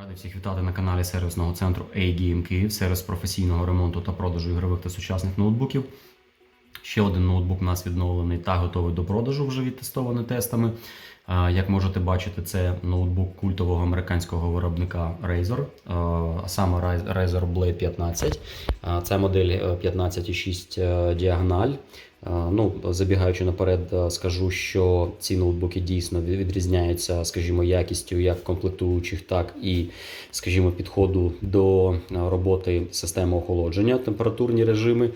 Радий всіх вітати на каналі сервісного центру A-Game Київ, сервіс професійного ремонту та продажу ігрових та сучасних ноутбуків. Ще один ноутбук у нас відновлений та готовий до продажу, вже відтестований тестами. Як можете бачити, це ноутбук культового американського виробника Razer, а саме Razer Blade 15. А, Це модель е, 15,6 е, діагональ. Ну, забігаючи наперед, е, скажу, що ці ноутбуки дійсно відрізняються, скажімо, якістю як комплектуючих, так і, скажімо, підходу до е, роботи системи охолодження, температурні режими.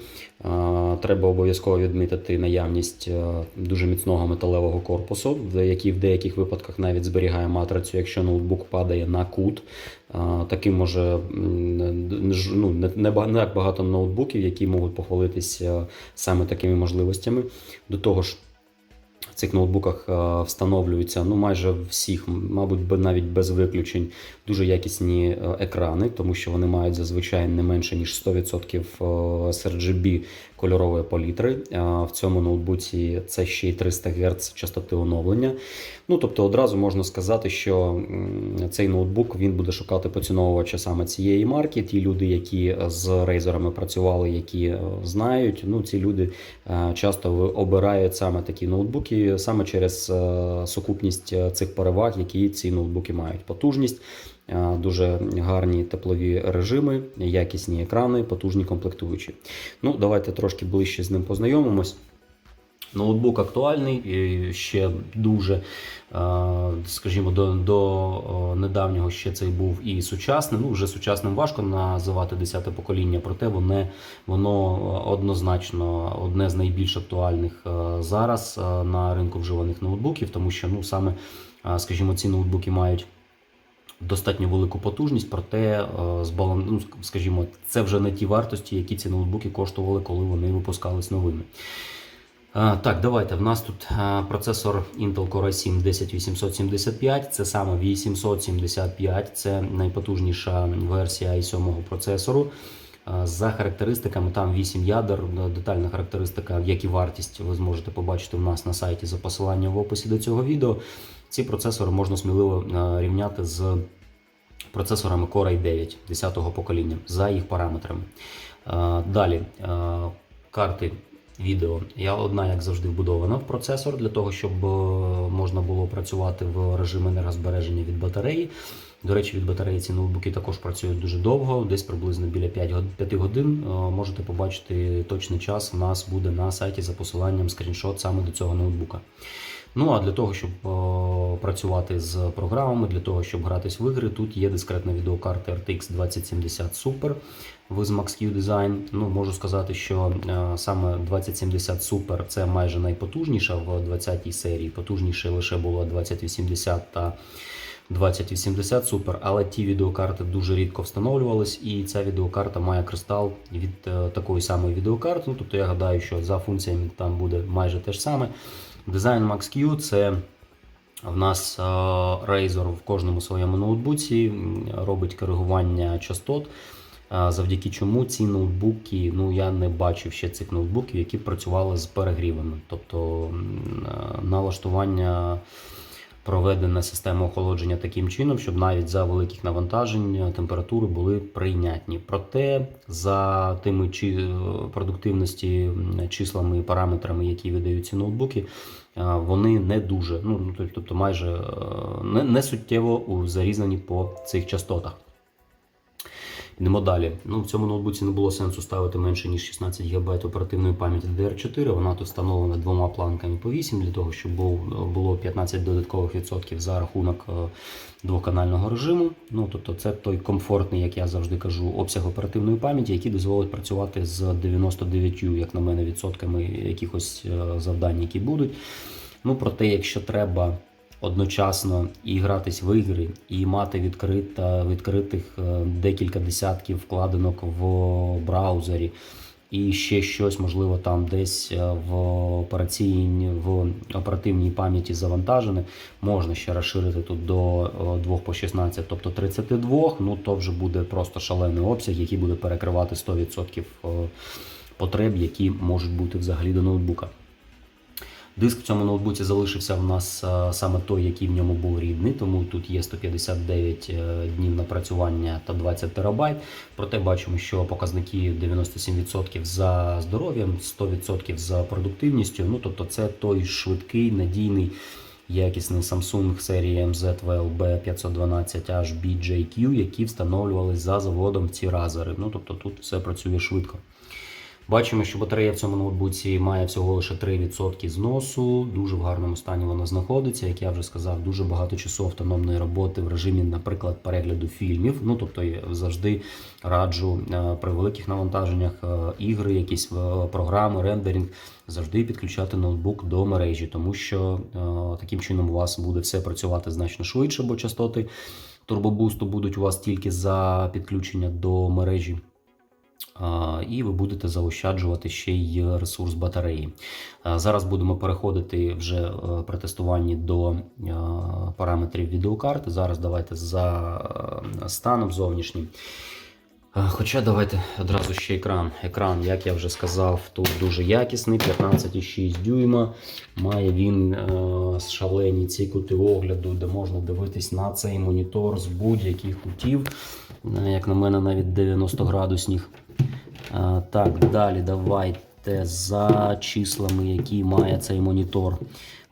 Треба обов'язково відмітити наявність е, дуже міцного металевого корпусу, який в деяких випадках навіть зберігає матрицю, якщо ноутбук падає на кут. Таким може ну, не, так багато ноутбуків, які можуть похвалитися саме такими можливостями. До того ж, цих ноутбуках е, встановлюються ну майже всіх, мабуть, навіть без виключень, дуже якісні е, екрани, тому що вони мають зазвичай не менше ніж 100% е, sRGB кольорової палітри. В цьому ноутбуці це ще й 300 Гц частоти оновлення. Ну тобто, одразу можна сказати, що цей ноутбук він буде шукати поціновувача саме цієї марки. Ті люди, які з рейзерами працювали, які знають, ну ці люди часто обирають саме такі ноутбуки саме через е, сукупність е, цих переваг, які ці ноутбуки мають. Потужність, е, дуже гарні теплові режими, якісні екрани, потужні комплектуючі. Ну, давайте трошки ближче з ним познайомимось. Ноутбук актуальний, ще дуже, е, скажімо, до, до е, недавнього ще цей був і сучасний. Ну, вже сучасним важко називати 10-те покоління, проте воно, воно однозначно одне з найбільш актуальних е, зараз е, на ринку вживаних ноутбуків, тому що ну, саме, е, скажімо, ці ноутбуки мають. Достатньо велику потужність, проте е, ну, скажімо, це вже не ті вартості, які ці ноутбуки коштували, коли вони випускались новими. Так, давайте. В нас тут процесор Intel Core i7 10875. Це саме 875, це найпотужніша версія i7 процесору. За характеристиками, там 8 ядер. Детальна характеристика, як і вартість, ви зможете побачити в нас на сайті за посиланням в описі до цього відео. Ці процесори можна сміливо рівняти з процесорами Core i9 10-го покоління за їх параметрами. Далі карти відео. Я одна, як завжди, вбудована в процесор для того, щоб е, можна було працювати в режимі енергозбереження від батареї. До речі, від батареї ці ноутбуки також працюють дуже довго, десь приблизно біля 5 годин. Е, Можете побачити точний час. У нас буде на сайті за посиланням скріншот саме до цього ноутбука. Ну а для того, щоб е, працювати з програмами, для того, щоб гратись в ігри, тут є дискретна відеокарта RTX 2070 Super в Max-Q Design. Ну, можу сказати, що е, саме 2070 Super це майже найпотужніша в 20-й серії. Потужніше лише було 2080 та 2080 Super, але ті відеокарти дуже рідко встановлювались, і ця відеокарта має кристал від е, такої самої відеокарти. Ну, тобто я гадаю, що за функціями там буде майже те ж саме. Дизайн Max-Q це в нас е, Razer в кожному своєму ноутбуці робить коригування частот. Е, Завдяки чому ці ноутбуки, ну я не бачив ще цих ноутбуків, які працювали з перегрівами. Тобто е, налаштування проведена система охолодження таким чином, щоб навіть за великих навантажень температури були прийнятні. Проте за тими чи е, продуктивності числами і параметрами, які видають ці ноутбуки, е, вони не дуже, ну ну, тобто майже е, не, не суттєво зарізані по цих частотах. Йдемо далі. Ну, в цьому ноутбуці не було сенсу ставити менше ніж 16 ГБ оперативної пам'яті DDR4. Вона тут встановлена двома планками по 8 для того, щоб було 15 додаткових відсотків за рахунок е, двоканального режиму. Ну, тобто це той комфортний, як я завжди кажу, обсяг оперативної пам'яті, який дозволить працювати з 99, як на мене, відсотками якихось е, завдань, які будуть. Ну, проте, якщо треба одночасно і гратись в ігри, і мати відкрита, відкритих е, декілька десятків вкладинок в браузері, і ще щось, можливо, там десь е, в операційній в оперативній пам'яті завантажене, можна ще розширити тут до е, 2 по 16, тобто 32, ну то вже буде просто шалений обсяг, який буде перекривати 100% е, потреб, які можуть бути взагалі до ноутбука. Диск в цьому ноутбуці залишився в нас е, саме той, який в ньому був рідний, тому тут є 159 е, днів напрацювання та 20 терабайт. Проте бачимо, що показники 97% за здоров'ям, 100% за продуктивністю. Ну тобто, це той швидкий, надійний. Якісний Samsung серії MZ B512 HBJQ, які встановлювали за заводом ці разери. Ну тобто тут все працює швидко. Бачимо, що батарея в цьому ноутбуці має всього лише 3% зносу. Дуже в гарному стані вона знаходиться. Як я вже сказав, дуже багато часу автономної роботи в режимі, наприклад, перегляду фільмів. Ну тобто я завжди раджу е, при великих навантаженнях е, ігри, якісь е, програми, рендеринг, завжди підключати ноутбук до мережі, тому що таким чином у вас буде все працювати значно швидше, бо частоти турбобусту будуть у вас тільки за підключення до мережі. І ви будете заощаджувати ще й ресурс батареї. Зараз будемо переходити вже е, при тестуванні до е, параметрів відеокарти. Зараз давайте за е, станом зовнішнім. Хоча давайте одразу ще екран. Екран, як я вже сказав, тут дуже якісний, 15,6 дюйма. Має він е, шалені ці кути огляду, де можна дивитись на цей монітор з будь-яких кутів. Як на мене, навіть 90 градусних. Так, далі давайте за числами, які має цей монітор.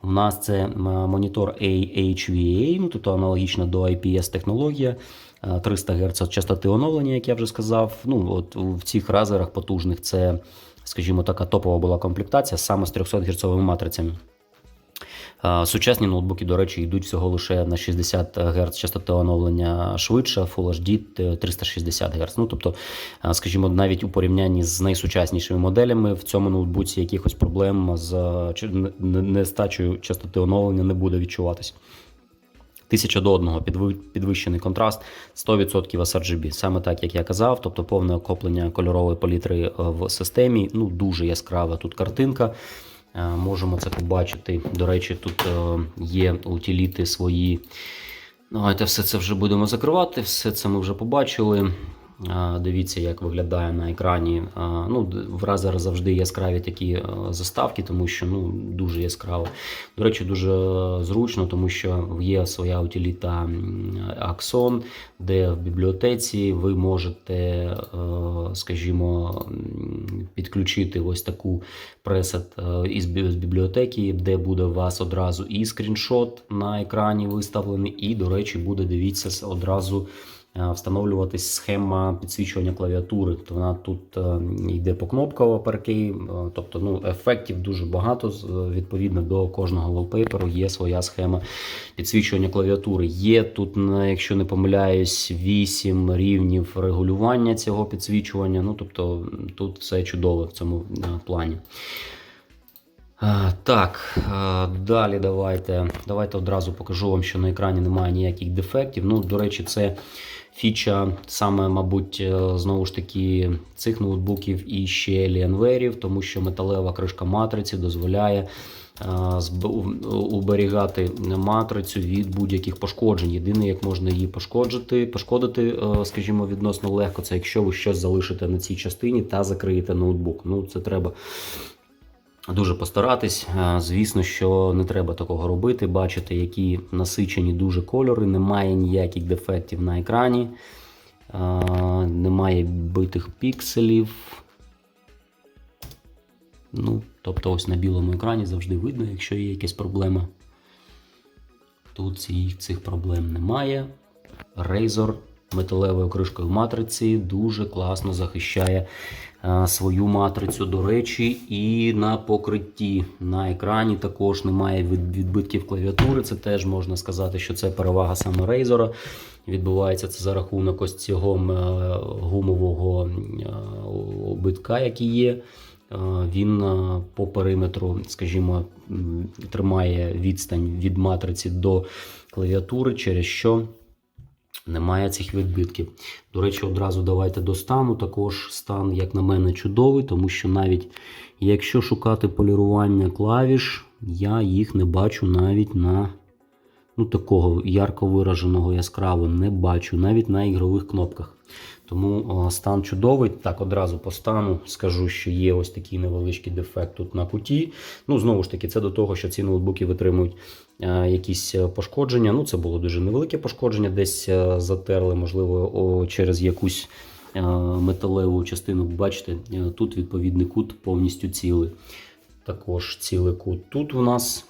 У нас це монітор AHVA, ну тобто аналогічно до IPS технологія. Е, 300 Гц частоти оновлення, як я вже сказав. Ну, от в цих разерах потужних це, скажімо, така топова була комплектація саме з 300 Гц матрицями. Е, Сучасні ноутбуки, до речі, йдуть всього лише на 60 Гц частоти оновлення швидше, Full HD 360 Гц. Ну, тобто, е, скажімо, навіть у порівнянні з найсучаснішими моделями в цьому ноутбуці якихось проблем з нестачею частоти оновлення не буде відчуватись. 1000 до 1 підви- підвищений контраст, 100% sRGB. Саме так, як я казав, тобто повне охоплення кольорової палітри е, в системі. Ну, дуже яскрава тут картинка. Е, Можемо це побачити. До речі, тут е, є утиліти свої. Давайте все це вже будемо закривати. Все це ми вже побачили. Дивіться, як виглядає на екрані. Ну, в Razer завжди яскраві такі е, заставки, тому що ну, дуже яскраво. До речі, дуже зручно, тому що є своя утиліта Axon, де в бібліотеці ви можете, е, скажімо, підключити ось таку пресет е, із бібліотеки, де буде у вас одразу і скріншот на екрані виставлений, і, до речі, буде дивіться одразу. Е, Встановлюватись схема підсвічування клавіатури. То вона тут е, йде покнопково перкей, е, тобто ну, ефектів дуже багато. Відповідно до кожного wallpaper є своя схема підсвічування клавіатури. Є тут, якщо не помиляюсь, 8 рівнів регулювання цього підсвічування. Ну, тобто тут все чудово в цьому плані. Е, Так, е, далі давайте. Давайте одразу покажу вам, що на екрані немає ніяких дефектів. Ну, до речі, це фіча саме, мабуть, е, знову ж таки, цих ноутбуків і ще Alienware, тому що металева кришка матриці дозволяє уберігати матрицю від будь-яких пошкоджень. Єдине, як можна її пошкоджити, пошкодити, скажімо, відносно легко, це якщо ви щось залишите на цій частині та закриєте ноутбук. Ну, це треба Дуже постаратись. Е, Звісно, що не треба такого робити. Бачите, які насичені дуже кольори, немає ніяких дефектів на екрані, е, немає битих пікселів. Ну, тобто, ось на білому екрані завжди видно, якщо є якась проблема. Тут цих проблем немає. Razer металевою кришкою матриці дуже класно захищає е, свою матрицю. До речі, і на покритті на екрані також немає відбитків клавіатури. Це теж можна сказати, що це перевага саме Razer. Відбувається це за рахунок ось цього е, гумового е, обитка, який є. Він по периметру, скажімо, тримає відстань від матриці до клавіатури, через що немає цих відбитків. До речі, одразу давайте до стану. Також стан, як на мене, чудовий, тому що навіть якщо шукати полірування клавіш, я їх не бачу навіть на ну, такого ярко вираженого яскраво не бачу, навіть на ігрових кнопках. Тому стан чудовий. Так, одразу по стану скажу, що є ось такий невеличкий дефект тут на куті. Ну, знову ж таки, це до того, що ці ноутбуки витримують якісь е, пошкодження. Ну, це було дуже невелике пошкодження, десь е, затерли, можливо, через якусь е, металеву частину. Бачите, е, тут відповідний кут повністю цілий. Також цілий кут. Тут у нас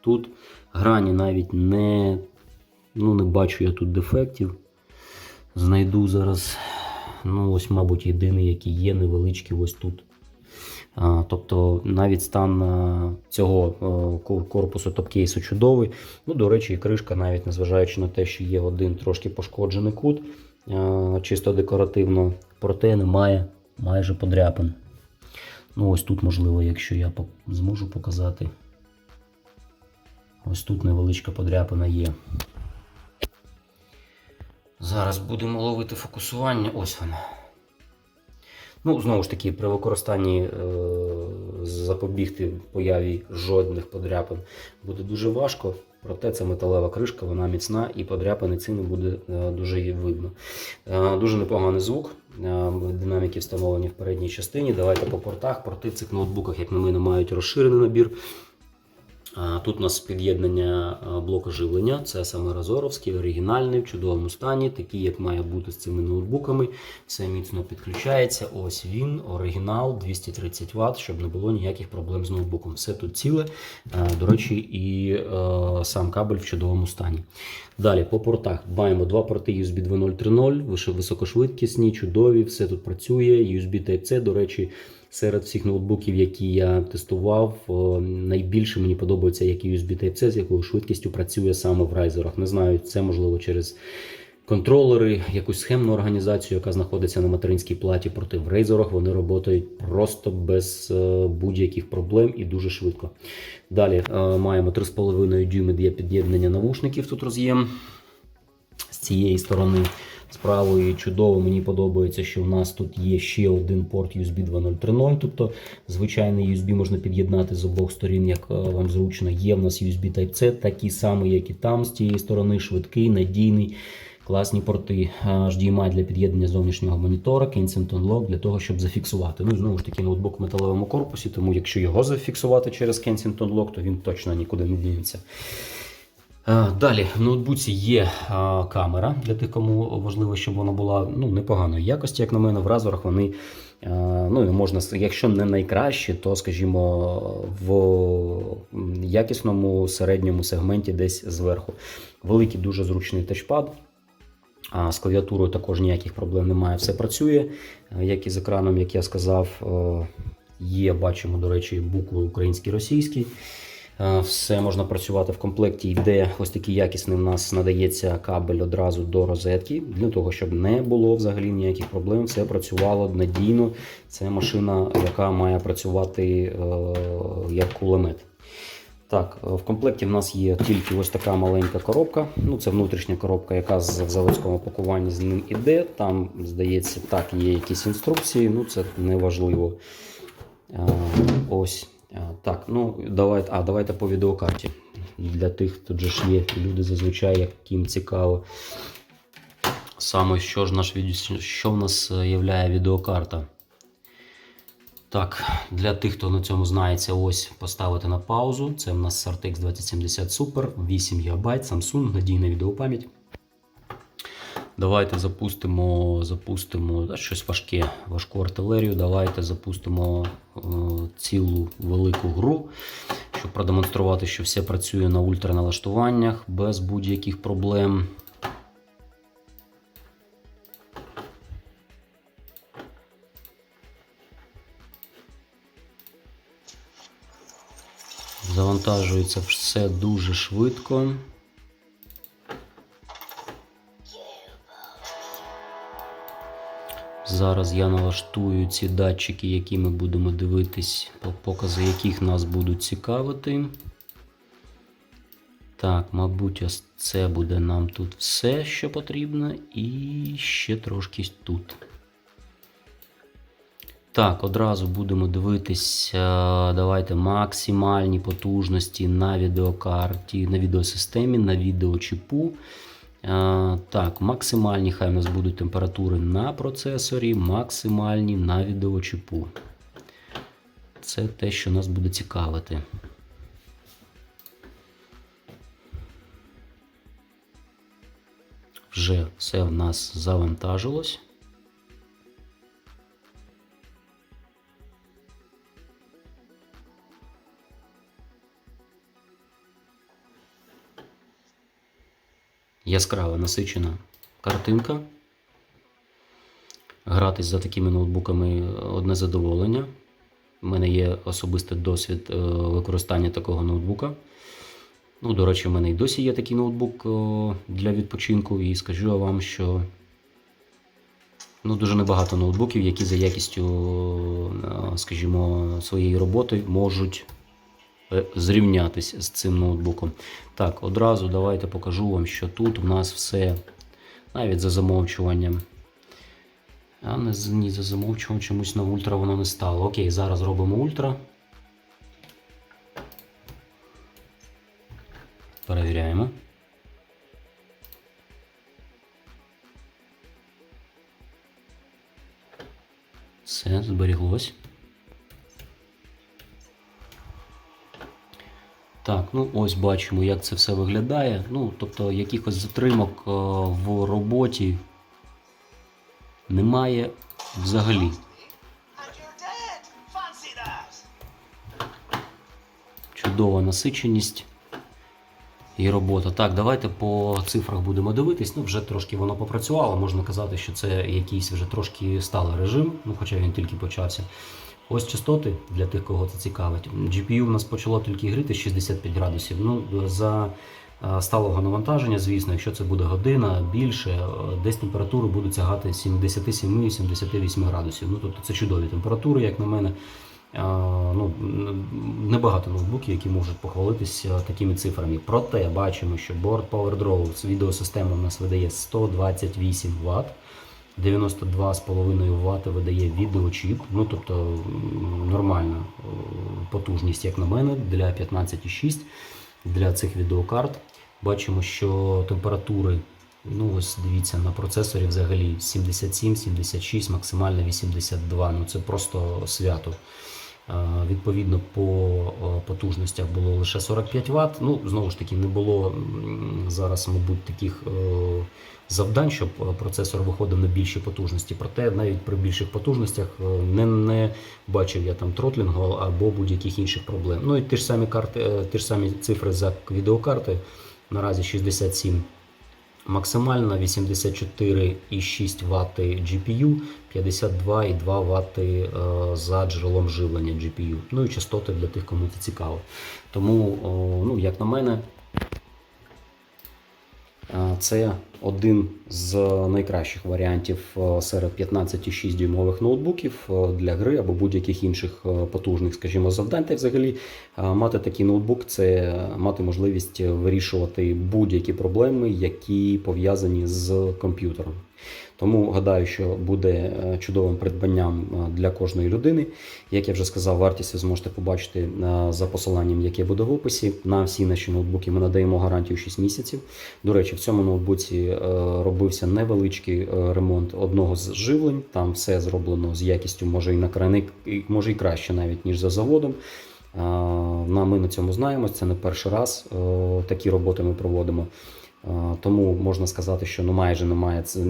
тут грані навіть не, ну, не бачу я тут дефектів. Знайду зараз, ну, ось, мабуть, єдиний, який є, невеличкий ось тут. Тобто навіть стан цього а, ко- корпусу топкейсу чудовий. Ну, до речі, і кришка, навіть незважаючи на те, що є один трошки пошкоджений кут, чисто декоративно, проте немає майже подряпин. Ну, ось тут, можливо, якщо я зможу показати. Ось тут невеличка подряпина є. Зараз будемо ловити фокусування. Ось вона. Ну, знову ж таки, при використанні е, запобігти появі жодних подряпин буде дуже важко. Проте це металева кришка, вона міцна і подряпини ці не буде е, дуже видно. Е, дуже непоганий звук. Е, динаміки встановлені в передній частині. Давайте по портах. Порти в цих ноутбуках, як на мене, мають розширений набір. Тут у нас під'єднання блоку живлення. Це саме Разоровський, оригінальний, в чудовому стані, такий, як має бути з цими ноутбуками. Все міцно підключається. Ось він, оригінал 230 Вт, щоб не було ніяких проблем з ноутбуком. Все тут ціле. До речі, і сам кабель в чудовому стані. Далі по портах маємо два порти USB 2.0 3.0, високошвидкісні, чудові, все тут працює. USB Type-C, до речі. Серед всіх ноутбуків, які я тестував, найбільше мені подобається як USB Type-C, з якою швидкістю працює саме в райзерах. Не знаю, це можливо через контролери, якусь схемну організацію, яка знаходиться на материнській платі. Проте в рейзерах вони працюють просто без е, будь-яких проблем і дуже швидко. Далі е, маємо 3,5 дюйми для під'єднання навушників. Тут роз'єм з цієї сторони. З правої чудово мені подобається, що в нас тут є ще один порт USB 2.0.3.0, тобто звичайний USB можна під'єднати з обох сторін, як е, вам зручно. Є в нас USB Type-C, такий самий, як і там, з тієї сторони, швидкий, надійний. Класні порти е, HDMI для під'єднання зовнішнього монітора, Kensington Lock для того, щоб зафіксувати. Ну знову ж таки ноутбук в металевому корпусі, тому якщо його зафіксувати через Kensington Lock, то він точно нікуди не дінеться. Е, Далі в ноутбуці є е, камера для тих, кому важливо, щоб вона була ну, непоганої якості, як на мене, в разорах вони. е, Ну, можна, якщо не найкращі, то, скажімо, в якісному середньому сегменті десь зверху. Великий, дуже зручний тачпад. З клавіатурою також ніяких проблем немає. Все працює, як і з екраном, як я сказав. Є, бачимо, до речі, букви українські російські. Е, Все можна працювати в комплекті. Йде ось такий якісний. У нас надається кабель одразу до розетки для того, щоб не було взагалі ніяких проблем. Все працювало надійно. Це машина, яка має працювати е, як кулемет. Так, е, в комплекті в нас є тільки ось така маленька коробка. Ну, це внутрішня коробка, яка в заводському пакуванні з ним іде. Там, здається, так, є якісь інструкції, ну це не важливо. Е, Ось. Так, ну давайте, а давайте по відеокарті. Для тих, же ж є люди зазвичай, яким цікаво. Саме що ж наш що в нас е, являє відеокарта. Так, для тих, хто на цьому знається, ось поставити на паузу. Це в нас RTX 2070 Super, 8 ГБ, Samsung, надійна відеопам'ять. Давайте запустимо, запустимо щось важке, важку артилерію. Давайте запустимо е, цілу велику гру, щоб продемонструвати, що все працює на ультраналаштуваннях без будь-яких проблем. Завантажується все дуже швидко. Зараз я налаштую ці датчики, які ми будемо дивитись, покази яких нас будуть цікавити. Так, мабуть, ось це буде нам тут все, що потрібно, і ще трошки тут. Так, одразу будемо дивитися. Давайте максимальні потужності на відеокарті, на відеосистемі, на відеочіпу. Так, максимальні хай у нас будуть температури на процесорі, максимальні на відеочіпу. Це те, що нас буде цікавити. Вже все в нас завантажилось. Яскрава насичена картинка. Гратись за такими ноутбуками одне задоволення. У мене є особистий досвід е, використання такого ноутбука. Ну, до речі, в мене і досі є такий ноутбук для відпочинку, і скажу вам, що ну, дуже небагато ноутбуків, які за якістю, е, скажімо, своєї роботи можуть е, зрівнятися з цим ноутбуком. Так, одразу давайте покажу вам, що тут у нас все навіть за замовчуванням. А не ні, за замовчуванням чомусь на ультра воно не стало. Окей, зараз робимо ультра. Перевіряємо. Все, зберіглось. Так, ну ось бачимо, як це все виглядає. Ну, тобто якихось затримок е, в роботі немає взагалі. Чудова насиченість і робота. Так, давайте по цифрах будемо дивитись. Ну, вже трошки воно попрацювало. Можна казати, що це якийсь вже трошки сталий режим, ну хоча він тільки почався. Ось частоти для тих, кого це цікавить. GPU у нас почало тільки гріти 65 градусів. Ну, за е, сталого навантаження, звісно, якщо це буде година більше, е, десь температури будуть сягати 77-78 градусів. Ну, тобто це чудові температури, як на мене. Е, Ну, небагато ноутбуків, які можуть похвалитися такими цифрами. Проте бачимо, що Board PowerDraw з відеосистема у нас видає 128 Вт. 92,5 Вт видає відеочіп, ну тобто нормальна е, потужність, як на мене, для 15,6 для цих відеокарт. Бачимо, що температури, ну ось дивіться, на процесорі взагалі 77, 76, максимально 82. Ну це просто свято. Відповідно, по потужностях було лише 45 Вт. Ну, знову ж таки, не було зараз, мабуть, таких е, завдань, щоб е, процесор виходив на більші потужності. Проте навіть при більших потужностях е, не, не бачив я там тротлінгу або будь-яких інших проблем. Ну і ті ж самі карти, ті ж самі цифри за відеокарти. Наразі 67 максимально 84,6 Вт GPU, 52,2 Вт за джерелом живлення GPU. Ну і частоти для тих, кому це цікаво. Тому, ну, як на мене, це один з найкращих варіантів серед серед 15,6 дюймових ноутбуків е, для гри або будь-яких інших е, потужних, скажімо, завдань. Та взагалі е, мати такий ноутбук це мати можливість вирішувати будь-які проблеми, які пов'язані з комп'ютером. Тому гадаю, що буде е, чудовим придбанням е, для кожної людини. Як я вже сказав, вартість ви зможете побачити е, за посиланням, яке буде в описі. На всі наші ноутбуки ми надаємо гарантію 6 місяців. До речі, в цьому ноутбуці робився невеличкий ремонт одного з живлень. Там все зроблено з якістю, може і на крайний, може і краще навіть ніж за заводом. Ми на цьому знаємося. Це не перший раз такі роботи ми проводимо. Тому можна сказати, що ну майже немає це,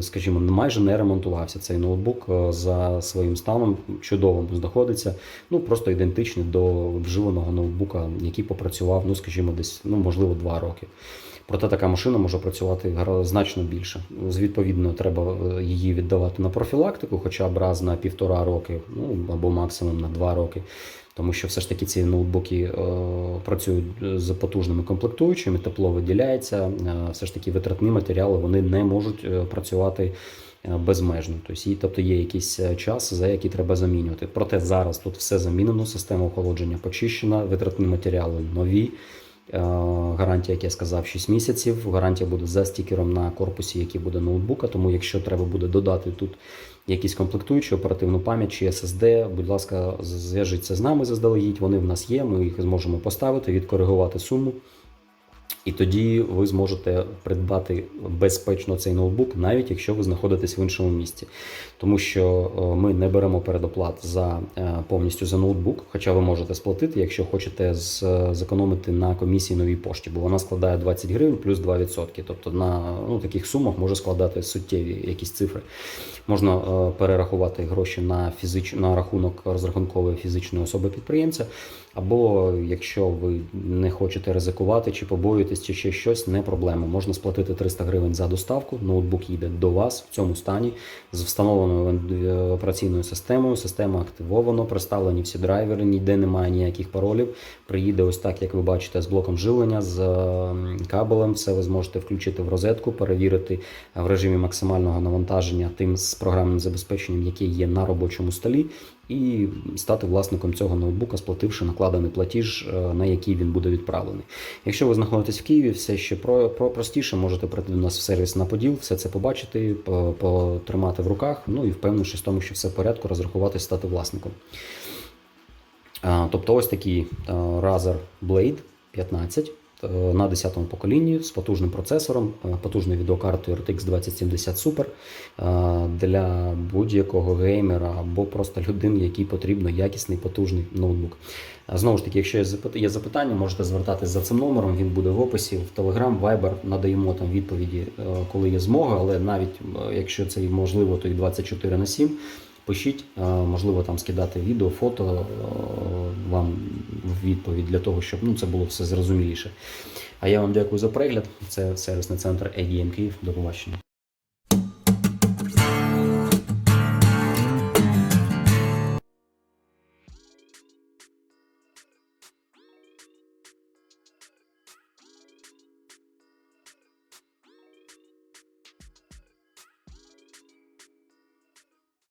скажімо, майже не ремонтувався цей ноутбук е, за своїм станом. Чудово знаходиться. Ну просто ідентичний до вживаного ноутбука, який попрацював, ну скажімо, десь ну можливо два роки. Проте така машина може працювати значно більше. З- Відповідно, треба е, її віддавати на профілактику, хоча б раз на півтора роки, ну або максимум на два роки. Тому що все ж таки ці ноутбуки е, працюють з потужними комплектуючими, тепло виділяється, е, все ж таки витратні матеріали вони не можуть е, працювати е, безмежно. Тобто, тобто є якийсь е, час, за який треба замінювати. Проте зараз тут все замінено, система охолодження почищена, витратні матеріали нові. Е, Гарантія, як я сказав, 6 місяців. Гарантія буде за стікером на корпусі, який буде ноутбука. Тому, якщо треба буде додати тут якісь комплектуючі, оперативну пам'ять чи SSD, будь ласка, зв'яжіться з нами заздалегідь. Вони в нас є. Ми їх зможемо поставити, відкоригувати суму. І тоді ви зможете придбати безпечно цей ноутбук, навіть якщо ви знаходитесь в іншому місті. Тому що е, ми не беремо передоплат за е, повністю за ноутбук, хоча ви можете сплатити, якщо хочете з, зекономити на комісії новій пошті, бо вона складає 20 гривень плюс 2%. Тобто на ну, таких сумах може складати суттєві якісь цифри. Можна е, перерахувати гроші на фізич... на рахунок розрахункової фізичної особи підприємця. Або якщо ви не хочете ризикувати чи побоюєтесь, чи ще щось, не проблема. Можна сплатити 300 гривень за доставку. Ноутбук їде до вас в цьому стані з встановленою е, операційною системою. Система активовано, представлені всі драйвери, ніде немає ніяких паролів. Приїде ось так, як ви бачите, з блоком живлення, з кабелем. Все ви зможете включити в розетку, перевірити в режимі максимального навантаження тим з програмним забезпеченням, яке є на робочому столі, і стати власником цього ноутбука, сплативши накладений платіж, е, на який він буде відправлений. Якщо ви знаходитесь в Києві, все ще про, про простіше, можете прийти до нас в сервіс на Поділ, все це побачити, потримати в руках, ну і впевнившись в тому, що все в порядку, розрахуватись, стати власником. Тобто ось такий е, Razer Blade 15 е, на 10-му поколінні з потужним процесором, е, потужною відеокартою RTX 2070 Super е, для будь-якого геймера або просто людини, якій потрібно якісний потужний ноутбук. Знову ж таки, якщо є запит- є запитання, можете звертатись за цим номером. Він буде в описі в Telegram, Viber, надаємо там відповіді, е, коли є змога. Але навіть е, якщо це можливо, то і 24 на 7. Пишіть, е, можливо, там скидати відео, фото е, вам в відповідь для того, щоб ну, це було все зрозуміліше. А я вам дякую за перегляд. Це сервісний центр ADM Київ. До побачення.